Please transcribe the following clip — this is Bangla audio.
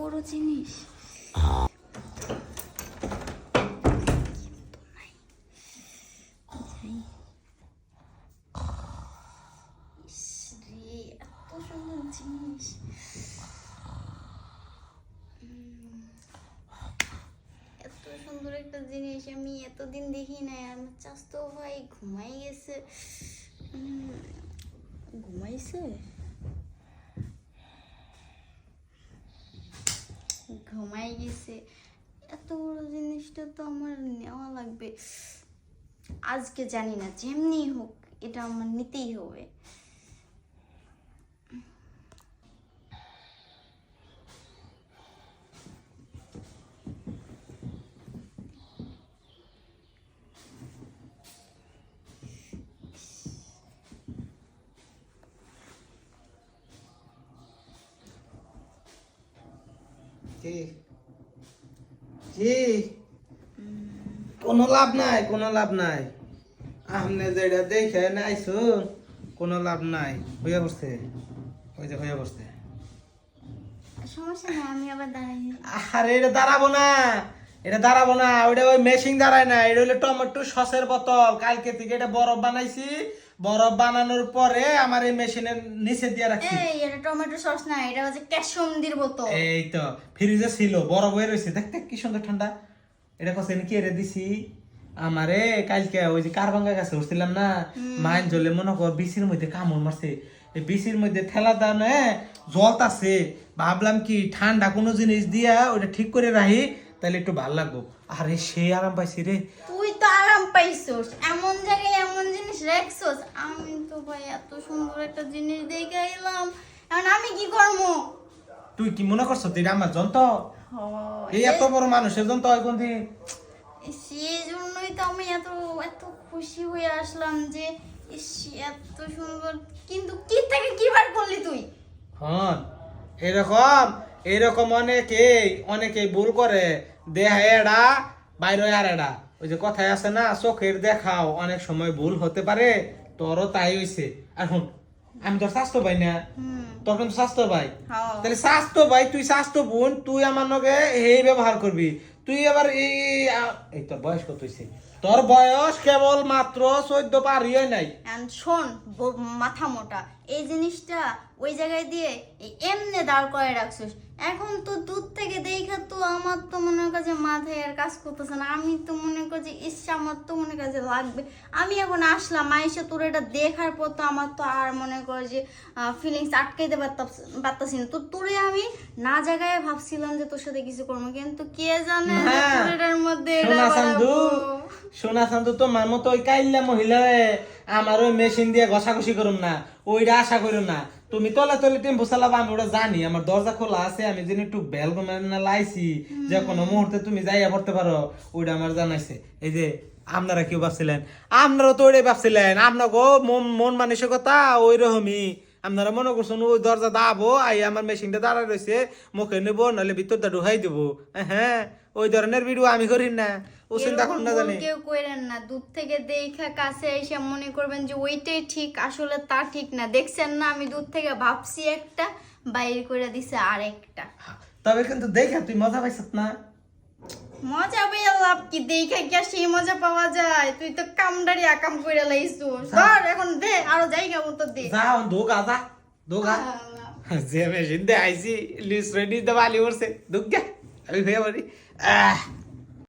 বড় জিনিস। সুন্দর একটা জিনিস আমি এতদিন দেখি নাই আমার চাস্তো ভাই ঘুমাই গেছে। ঘুমাইছে ঘুমাই গেছে। এত বড় জিনিসটা তো আমার নেওয়া লাগবে। আজকে জানি না, যেমনি হোক এটা আমার নিতেই হবে। কি? কি কোনো লাভ নাই কোনো লাভ নাই। আপনি যেটা দেখে নাইছুন কোনো লাভ নাই। হইয়া বসছে ওই যে হইয়া বসছে সমস্যা নেই আমি আবার দাঁড়াই। আরে এটা দাঁড়াবো না। এটা দাঁড়াবো না। ওইটা ওই মেশিন দাঁড়ায় না। এটা হলো টমেটো সসের বোতল। কালকে থেকে এটা বরফ বানাইছি। বরফ বানানোর পরে আমার এই মেশিনের নিচে দিয়ে রাখছি। এই এটা টমেটো সস না এটা হচ্ছে ক্যাশন্দির বোতল। এই তো ফ্রিজে ছিল বরফ হয়ে রয়েছে। দেখতে কি সুন্দর ঠান্ডা। এটা কছে কি এরে দিছি? আমারে কালকে ওই যে কারবাঙ্গা গাছে উঠছিলাম না মাইন জলে মনে কর বিসির মধ্যে কামড় মারছে। এই বিসির মধ্যে ঠেলা দানে জলতাছে ভাবলাম কি ঠান্ডা কোনো জিনিস দিয়া ওটা ঠিক করে রাখি তাহলে একটু ভালো লাগবো। আরে সে আরাম পাইছি রে। তুই তো আরাম পাইছোস এমন জায়গায় এমন জিনিস আমি তো ভাই এত সুন্দর একটা জিনিস দেখে এলাম। এখন আমি কি করব? তুই কি মনে করছ তুই আমার যন্ত্র? এই এত বড় মানুষের যন্ত্র হয় কোনদিন সেই জন্যই তো আমি এত এত খুশি হয়ে আসলাম যে এত সুন্দর। কিন্তু কি থেকে কি বার করলি তুই? হন এরকম এরকম অনেকেই অনেকেই ভুল করে। দেহা এড়া বাইরে আর এড়া। ওই যে কথায় আছে না চোখের দেখাও অনেক সময় ভুল হতে পারে তোরও তাই হইছে। এখন আমি তোর স্বাস্থ্য ভাই না তোর কিন্তু স্বাস্থ্য ভাই। হ্যাঁ। তাহলে স্বাস্থ্য ভাই তুই স্বাস্থ্য বোন তুই আমার নগে এই ব্যবহার করবি। তুই আবার এই তোর বয়স কত তোর বয়স কেবল মাত্র চোদ্দ পার হয়ে নাই। শোন মাথা মোটা। এই জিনিসটা ওই জায়গায় দিয়ে এমনে দাঁড় করে রাখছিস। এখন তো দূর থেকে দেখা তো আমার তো মনে হয় যে মাথায় আর কাজ করতেছে না। আমি তো মনে করি যে ইচ্ছা আমার তো মনে কাজে লাগবে। আমি এখন আসলাম আইসা তোর এটা দেখার পর তো আমার তো আর মনে কর যে ফিলিংস আটকাইতে পারতাম- পারতাছি না। তো তোরে আমি না জায়গায় ভাবছিলাম যে তোর সাথে কিছু করব কিন্তু কে জানে হ্যাঁ। তোর এটার মধ্যে সোনা চান্দু। সোনা চান্দু মতো ওই কাইল্লা মহিলা আমার ওই মেশিন দিয়ে ঘষাঘষি করুম না। ওইটা আশা করুম না। তুমি তলে তলে টেম্পো চালাবা আমি ওটা জানি আমার দরজা খোলা আছে আমি যেন একটু বেল না লাইছি যে কোনো মুহূর্তে তুমি যাইয়া পড়তে পারো ওইটা আমার জানাইছে। এই যে আপনারা কেউ ভাবছিলেন আপনারা তো ওইটাই ভাবছিলেন আপনার গো মন মন মানসিকতা ওই রকমই আপনারা মনে করছেন ওই দরজা দাবো আই আমার মেশিনটা দাঁড়ায় রয়েছে মুখে নেব নাহলে ভিতরটা ঢুকাই দেবো। হ্যাঁ ওই ধরনের ভিডিও আমি করি না। ও চিন্তা করুন না জানি। কেউ করেন না। দূর থেকে দেখা কাছে এসে মনে করবেন যে ওইটাই ঠিক আসলে তা ঠিক না। দেখছেন না আমি দূর থেকে ভাবছি একটা বাইর করে দিছে আরেকটা। তবে কিন্তু দেখা তুই মজা না? মজা পেয়ে লাভ কি? দেখা কি সেই মজা পাওয়া যায়? তুই তো কামডারি আকাম করে লাইছু ধর এখন দে আরও জায়গা মতো দে। যা দোগা যা দোগা যে মেশিন দে আইছি লিস্ট রেডি আলি উঠছে দুগ্গা আমি হয়ে পারি আহ।